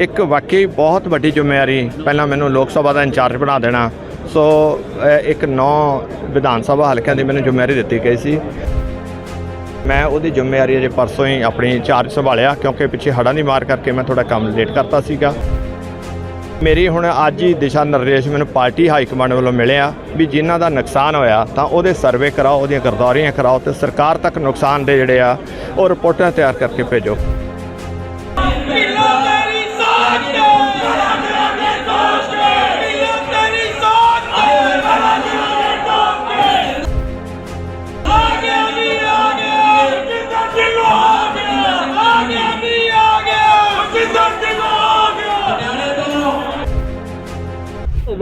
ਇੱਕ ਵਾਕਈ ਬਹੁਤ ਵੱਡੀ ਜ਼ਿੰਮੇਵਾਰੀ ਪਹਿਲਾਂ ਮੈਨੂੰ ਲੋਕ ਸਭਾ ਦਾ ਇੰਚਾਰਜ ਬਣਾ ਦੇਣਾ। ਸੋ ਇੱਕ ਨੌ ਵਿਧਾਨ ਸਭਾ ਹਲਕਿਆਂ ਦੀ ਮੈਨੂੰ ਜ਼ਿੰਮੇਵਾਰੀ ਦਿੱਤੀ ਗਈ ਸੀ। ਮੈਂ ਉਹਦੀ ਜ਼ਿੰਮੇਵਾਰੀ ਅਜੇ ਪਰਸੋਂ ਹੀ ਆਪਣੀ ਚਾਰਜ ਸੰਭਾਲਿਆ ਕਿਉਂਕਿ ਪਿੱਛੇ ਹੜ੍ਹਾਂ ਦੀ ਮਾਰ ਕਰਕੇ ਮੈਂ ਥੋੜਾ ਕੰਮ ਲੇਟ ਕਰਤਾ ਸੀਗਾ। ਮੇਰੀ ਹੁਣ ਅੱਜ ਹੀ ਦਿਸ਼ਾ ਨਿਰਦੇਸ਼ ਮੈਨੂੰ ਪਾਰਟੀ ਹਾਈ ਕਮਾਂਡ ਵੱਲੋਂ ਮਿਲਿਆ ਵੀ ਜਿਨ੍ਹਾਂ ਦਾ ਨੁਕਸਾਨ ਹੋਇਆ ਤਾਂ ਉਹਦੇ ਸਰਵੇ ਕਰਾਓ, ਉਹਦੀਆਂ ਗਰਦੌਰੀਆਂ ਕਰਾਓ ਤੇ ਸਰਕਾਰ ਤੱਕ ਨੁਕਸਾਨ ਦੇ ਜਿਹੜੇ ਆ ਉਹ ਰਿਪੋਰਟਾਂ ਤਿਆਰ ਕਰਕੇ ਭੇਜੋ।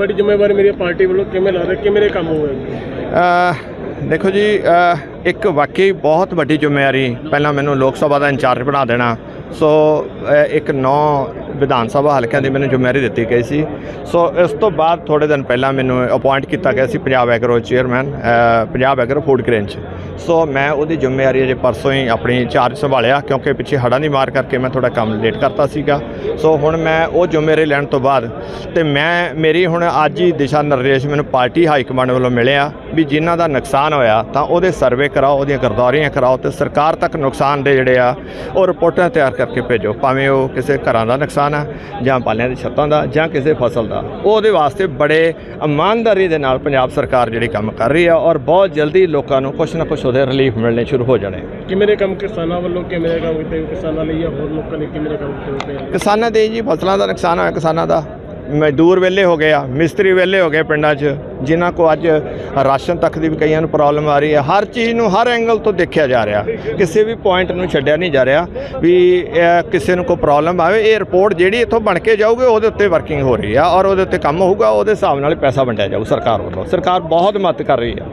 ਬੜੀ ਜ਼ਿੰਮੇਵਾਰੀ ਮੇਰੀ ਪਾਰਟੀ ਵੱਲੋਂ ਕਿਵੇਂ ਲੱਗਦਾ ਕਿ ਮੇਰੇ ਕੰਮ ਹੋਏ ਦੇਖੋ ਜੀ ਇੱਕ ਵਾਕਈ ਬਹੁਤ ਵੱਡੀ ਜ਼ਿੰਮੇਵਾਰੀ ਪਹਿਲਾਂ ਮੈਨੂੰ ਲੋਕ ਸਭਾ ਦਾ ਇੰਚਾਰਜ ਬਣਾ ਦੇਣਾ। ਸੋ ਇੱਕ ਨੌ ਵਿਧਾਨ ਸਭਾ ਹਲਕਿਆਂ ਦੀ ਮੈਨੂੰ ਜ਼ਿੰਮੇਵਾਰੀ ਦਿੱਤੀ ਗਈ ਸੀ। ਸੋ ਇਸ ਤੋਂ ਬਾਅਦ ਥੋੜੇ ਦਿਨ ਪਹਿਲਾਂ ਮੈਨੂੰ ਅਪਾਇੰਟ ਕੀਤਾ ਗਿਆ ਸੀ Punjab agro chairman Punjab agro food grain 'ਚ। ਸੋ ਮੈਂ ਉਹਦੀ ਜ਼ਿੰਮੇਵਾਰੀ ਅਜੇ ਪਰਸੋਂ ਹੀ ਆਪਣੀ ਚਾਰਜ ਸੰਭਾਲਿਆ ਕਿਉਂਕਿ ਪਿੱਛੇ ਹੜ੍ਹਾਂ ਦੀ ਮਾਰ ਕਰਕੇ ਮੈਂ ਥੋੜਾ ਕੰਮ ਲੇਟ ਕਰਤਾ ਸੀਗਾ। ਸੋ ਹੁਣ ਮੈਂ ਉਹ ਜ਼ਿੰਮੇਵਾਰੀ ਲੈਣ ਤੋਂ ਬਾਅਦ ਤੇ ਮੈਂ, ਮੇਰੀ ਹੁਣ ਅੱਜ ਹੀ ਦਿਸ਼ਾ ਨਿਰਦੇਸ਼ ਮੈਨੂੰ ਪਾਰਟੀ ਹਾਈ ਕਮਾਂਡ ਵੱਲੋਂ ਮਿਲਿਆ ਵੀ ਜਿਨ੍ਹਾਂ ਦਾ ਨੁਕਸਾਨ ਹੋਇਆ ਤਾਂ ਉਹਦੇ ਸਰਵੇ ਕਰਾਓ, ਉਹਦੀਆਂ ਗਰਦੌਰੀਆਂ ਕਰਾਓ ਤੇ ਸਰਕਾਰ ਤੱਕ ਨੁਕਸਾਨ ਦੇ ਜਿਹੜੇ ਆ ਉਹ ਰਿਪੋਰਟਾਂ ਤਿਆਰ ਕਰਕੇ ਭੇਜੋ, ਭਾਵੇਂ ਉਹ ਕਿਸੇ ਘਰਾਂ ਦਾ ਨੁਕਸਾਨ ਆ ਜਾਂ ਪਾਲਿਆਂ ਦੀ ਛੱਤਾਂ ਦਾ ਜਾਂ ਕਿਸੇ ਫਸਲ ਦਾ। ਉਹ ਉਹਦੇ ਵਾਸਤੇ ਬੜੇ ਇਮਾਨਦਾਰੀ ਦੇ ਨਾਲ ਪੰਜਾਬ ਸਰਕਾਰ ਜਿਹੜੀ ਕੰਮ ਕਰ ਰਹੀ ਆ ਔਰ ਬਹੁਤ ਜਲਦੀ ਲੋਕਾਂ ਨੂੰ ਕੁਛ ਨਾ ਕੁਛ ਉਹਦੇ ਰਿਲੀਫ ਮਿਲਣੇ ਸ਼ੁਰੂ ਹੋ ਜਾਣੇ। ਕਿ ਮੇਰੇ ਕੰਮ ਕਿਸਾਨਾਂ ਵੱਲੋਂ ਕਿ ਮੇਰੇ ਕੰਮ ਕੀਤੇ ਕਿਸਾਨਾਂ ਲਈ ਜਾਂ ਹੋਰ ਲੋਕਾਂ ਲਈ ਕਿ ਮੇਰੇ ਕੰਮ ਕੀਤੇ? ਕਿਸਾਨਾਂ ਦੇ ਜੀ ਫਸਲਾਂ ਦਾ ਨੁਕਸਾਨ ਹੋਇਆ ਕਿਸਾਨਾਂ ਦਾ। ਮਜ਼ਦੂਰ ਵਿਹਲੇ ਹੋ ਗਏ ਆ, ਮਿਸਤਰੀ ਵਿਹਲੇ ਹੋ ਗਏ ਪਿੰਡਾਂ 'ਚ, ਜਿਨ੍ਹਾਂ ਕੋ ਅੱਜ ਰਾਸ਼ਨ ਤੱਕ ਦੀ ਵੀ ਕਈਆਂ ਨੂੰ ਪ੍ਰੋਬਲਮ ਆ ਰਹੀ ਹੈ। ਹਰ ਚੀਜ਼ ਨੂੰ ਹਰ ਐਂਗਲ ਤੋਂ ਦੇਖਿਆ ਜਾ ਰਿਹਾ। ਕਿਸੇ ਵੀ ਪੁਆਇੰਟ ਨੂੰ ਛੱਡਿਆ ਨਹੀਂ ਜਾ ਰਿਹਾ ਵੀ ਕਿਸੇ ਨੂੰ ਕੋਈ ਪ੍ਰੋਬਲਮ ਆਵੇ। ਇਹ ਰਿਪੋਰਟ ਜਿਹੜੀ ਇੱਥੋਂ ਬਣ ਕੇ ਜਾਊਗੀ, ਉਹਦੇ ਉੱਤੇ ਵਰਕਿੰਗ ਹੋ ਰਹੀ ਆ ਔਰ ਉਹਦੇ ਉੱਤੇ ਕੰਮ ਹੋਊਗਾ, ਉਹਦੇ ਹਿਸਾਬ ਨਾਲ ਪੈਸਾ ਵੰਡਿਆ ਜਾਊ ਸਰਕਾਰ ਵੱਲੋਂ। ਸਰਕਾਰ ਬਹੁਤ ਮਦਦ ਕਰ ਰਹੀ ਆ।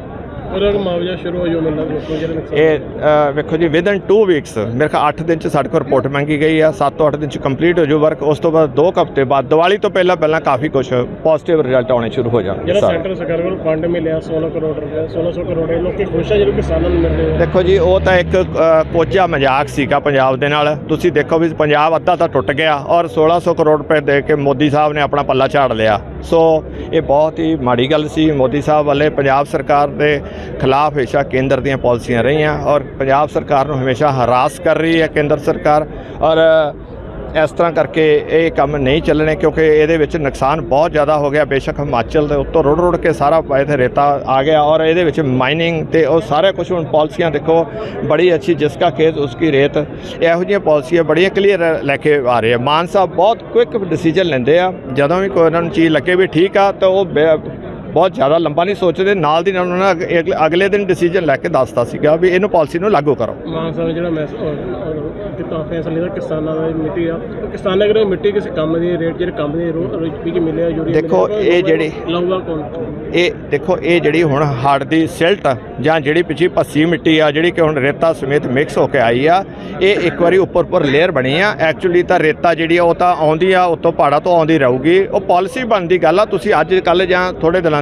ਉਹਦਾ ਮੁਆਵਜ਼ਾ ਸ਼ੁਰੂ ਹੋ ਜਾਊ ਮਿਲਣਾ ਲੋਕਾਂ ਨੂੰ ਜਿਹੜੇ ਨੁਕਸਾਨ ਇਹ ਅ, ਵੇਖੋ ਜੀ ਵਿਦਨ 2 ਵੀਕਸ ਮੇਰੇ ਖਿਆਲ 8 ਦਿਨ ਚ ਸਾਡੇ ਕੋਲ ਰਿਪੋਰਟ ਮੰਗੀ ਗਈ ਆ 7 ਤੋਂ 8 ਦਿਨ ਚ ਕੰਪਲੀਟ ਹੋ ਜੂ ਵਰਕ ਉਸ ਤੋਂ ਬਾਅਦ 2 ਹਫ਼ਤੇ ਬਾਅਦ ਦੀਵਾਲੀ ਤੋਂ ਪਹਿਲਾਂ ਪਹਿਲਾਂ ਕਾਫੀ ਕੁਝ ਪੋਜ਼ਿਟਿਵ ਰਿਜ਼ਲਟ ਆਉਣੇ ਸ਼ੁਰੂ ਹੋ ਜਾਣਗੇ ਜਿਹੜਾ ਸਾਰੇ। ਸੈਂਟਰ ਸਰਕਾਰ ਵੱਲੋਂ ਫੰਡ ਮਿਲਿਆ 16 ਕਰੋੜ ਰੁਪਏ 1600 ਕਰੋੜ ਇਹ ਲੋਕੀ ਖੁਸ਼ ਆ ਜਿਹੜੇ ਕਿਸਾਨਾਂ ਨੂੰ ਮਿਲ ਰਹੇ ਆ। ਦੇਖੋ ਜੀ ਉਹ ਤਾਂ ਇੱਕ ਅ, ਕੋਝਾ ਮਜ਼ਾਕ ਸੀਗਾ ਪੰਜਾਬ ਦੇ ਨਾਲ। ਤੁਸੀਂ ਦੇਖੋ ਵੀ ਪੰਜਾਬ ਅੱਧਾ ਤਾਂ ਟੁੱਟ ਗਿਆ ਔਰ 1600 ਕਰੋੜ ਰੁਪਏ ਦੇ ਕੇ ਮੋਦੀ ਸਾਹਿਬ ਨੇ ਆਪਣਾ ਪੱਲਾ ਝਾੜ ਲਿਆ। ਸੋ ਇਹ ਬਹੁਤ ਹੀ ਮਾੜੀ ਗੱਲ ਸੀ। ਮੋਦੀ ਸਾਹਿਬ ਵਾਲੇ ਪੰਜਾਬ ਸਰਕਾਰ ਦੇ ਖਿਲਾਫ ਹਮੇਸ਼ਾ ਕੇਂਦਰ ਦੀਆਂ ਪਾਲਿਸੀਆਂ ਰਹੀਆਂ ਔਰ ਪੰਜਾਬ ਸਰਕਾਰ ਨੂੰ ਹਮੇਸ਼ਾ ਹਰਾਸ ਕਰ ਰਹੀ ਹੈ ਕੇਂਦਰ ਸਰਕਾਰ ਔਰ ਇਸ ਤਰ੍ਹਾਂ ਕਰਕੇ ਇਹ ਕੰਮ ਨਹੀਂ ਚੱਲਣੇ ਕਿਉਂਕਿ ਇਹਦੇ ਵਿੱਚ ਨੁਕਸਾਨ ਬਹੁਤ ਜ਼ਿਆਦਾ ਹੋ ਗਿਆ। ਬੇਸ਼ੱਕ ਹਿਮਾਚਲ ਦੇ ਉੱਤੋਂ ਰੁੜ ਰੁੜ ਕੇ ਸਾਰਾ ਇੱਥੇ ਰੇਤਾ ਆ ਗਿਆ ਔਰ ਇਹਦੇ ਵਿੱਚ ਮਾਈਨਿੰਗ ਤੇ ਉਹ ਸਾਰੇ ਕੁਝ ਹੁਣ ਪਾਲਿਸੀਆਂ ਦੇਖੋ, ਬੜੀ ਅੱਛੀ ਜਿਸਕਾ ਖੇਤ ਉਸकी ਰੇਤ। ਇਹੋ ਜਿਹੀਆਂ ਪਾਲਿਸੀਆਂ ਬੜੀਆਂ ਕਲੀਅਰ ਲੈ ਕੇ ਆ ਰਹੇ ਆ। ਮਾਨ ਸਾਹਿਬ ਬਹੁਤ ਕੁਇਕ ਡਿਸੀਜਨ ਲੈਂਦੇ ਆ। ਜਦੋਂ ਵੀ ਕੋਈ ਉਹਨਾਂ ਨੂੰ ਚੀਜ਼ ਲੱਗੇ ਵੀ ਠੀਕ ਆ ਤਾਂ ਉਹ ਬੇ- ਬਹੁਤ ਜ਼ਿਆਦਾ ਲੰਬਾ ਨਹੀਂ ਸੋਚਦੇ ਨਾਲ ਦੀ ਨਾਲ ਉਹਨਾਂ ਨੇ ਅਗ- ਅਗਲੇ- ਦਿਨ ਡਿਸੀਜਨ ਲੈ ਕੇ ਦੱਸਦਾ ਸੀਗਾ ਵੀ ਇਹਨੂੰ ਪਾਲਿਸੀ ਨੂੰ ਲਾਗੂ ਕਰੋ। ਮਾਨ ਸਾਹਿਬ ਜਿਹੜਾ ਮੈਸੇਜ ਕੀਤਾ ਫੈਸਲਾ ਲਿਆ ਕਿਸਾਨਾਂ ਦੀ ਮਿੱਟੀ ਆ ਕਿਸਾਨਾਂ ਕੋਲ ਮਿੱਟੀ ਕਿਸੇ ਕੰਮ ਦੀ ਰੇਟ ਜਿਹੜੇ ਕੰਮ ਦੀ ਰੁਪਏ ਕੀ ਮਿਲਿਆ ਯੂਰੀਆ ਦੇਖੋ, ਇਹ ਜਿਹੜੀ- ਲਊਗਾ ਕੌਣ? ਇਹ ਦੇਖੋ ਇਹ ਜਿਹੜੀ ਹੁਣ ਹੜ ਦੀ ਸਿਲਟ ਜਾਂ ਜਿਹੜੀ ਪਿੱਛੇ ਪੱਸੀ ਮਿੱਟੀ ਆ ਜਿਹੜੀ ਕਿ ਹੁਣ ਰੇਤਾ ਸਮੇਤ ਮਿਕਸ ਹੋ ਕੇ ਆਈ ਆ ਇਹ ਇੱਕ ਵਾਰੀ ਉੱਪਰ ਉੱਪਰ ਲੇਅਰ ਬਣੀ ਆ। ਐਕਚੁਅਲੀ ਤਾਂ ਰੇਤਾ ਜਿਹੜੀ ਆ ਉਹ ਤਾਂ ਆਉਂਦੀ ਆ ਉੱਤੋਂ ਪਹਾੜਾਂ ਤੋਂ ਆਉਂਦੀ ਰਹੂਗੀ। ਉਹ ਪਾਲਿਸੀ ਬਣਦੀ ਗੱਲ ਆ ਤੁਸੀਂ ਅੱਜ ਕੱਲ ਜਾਂ ਥੋੜੇ ਦਿਨਾਂ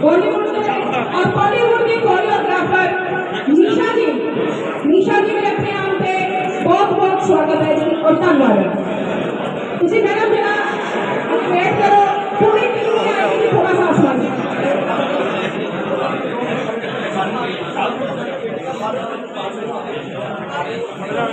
और बॉलीवुड की कोरियोग्राफर निशा जी निशा जी के अपने नाम पे बहुत बहुत स्वागत है जी और धन्यवाद किसी मैडम बिना वेट करो पूरी टीम में आएगी थोड़ा सा आसमान